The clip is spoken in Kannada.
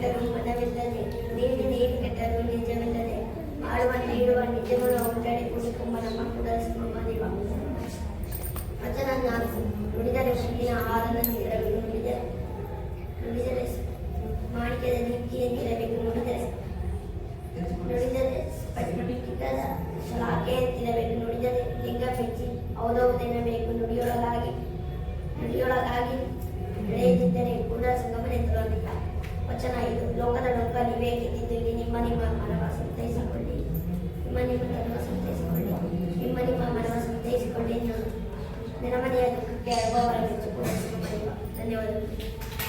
ಕೆಟ್ಟರು ಮನವಿಲ್ಲದೆ ನೀಡಿ ನೀರು ಕೆಟ್ಟರು ನಿಜವಿಲ್ಲದೆ, ಆಳುವ ನೀಡುವ ನಿಜಗಳು ಒಂದೆಡೆ ಕುಡಿಕುಂಬ ನಮ್ಮ ಕೂಡ ದೇವ ವಚನ ನಾಲ್ಕು. ನುಡಿದರೆ ಮುಂದಿನ ನೀಡಬೇಕು ನುಡಿದರೆ ನುಡಿದರೆ ಮಾಣಿಕ್ಯದ ನೀಡಬೇಕು ನುಡಿದರೆ ನುಡಿದರೆ ಸ್ಫಟಿಕದ ಶ್ಲಾಘೆಯಂತಿರಬೇಕು ನುಡಿದರೆ ಲಿಂಗ ಮೆಚ್ಚಿ ಹೌದೌದೆನ್ನಬೇಕು ನುಡಿಯೊಳಗಾಗಿ ನುಡಿಯೊಳಗಾಗಿ ವಚನ ಐದು ಲೋಕದ ಲೋಕ ನೀವೇ ಗೆದ್ದಿದ್ದೀರಿ ನಿಮ್ಮ ನಿಮ್ಮ ಮನವ ಸಂತೈಸಿಕೊಳ್ಳಿ ನಿಮ್ಮ ನಿಮ್ಮ ಮನವ ಸಂತೈಸಿಕೊಳ್ಳಿ ನಿಮ್ಮ ನಿಮ್ಮ ಮನವ ಸಂತೈಸಿಕೊಳ್ಳಿ ನಾನು ನೆನಮನೆಯ ದುಃಖಕ್ಕೆ ಅನುಭವ ಮೆಚ್ಚುಕೊಳ್ಳಿ ಧನ್ಯವಾದಗಳು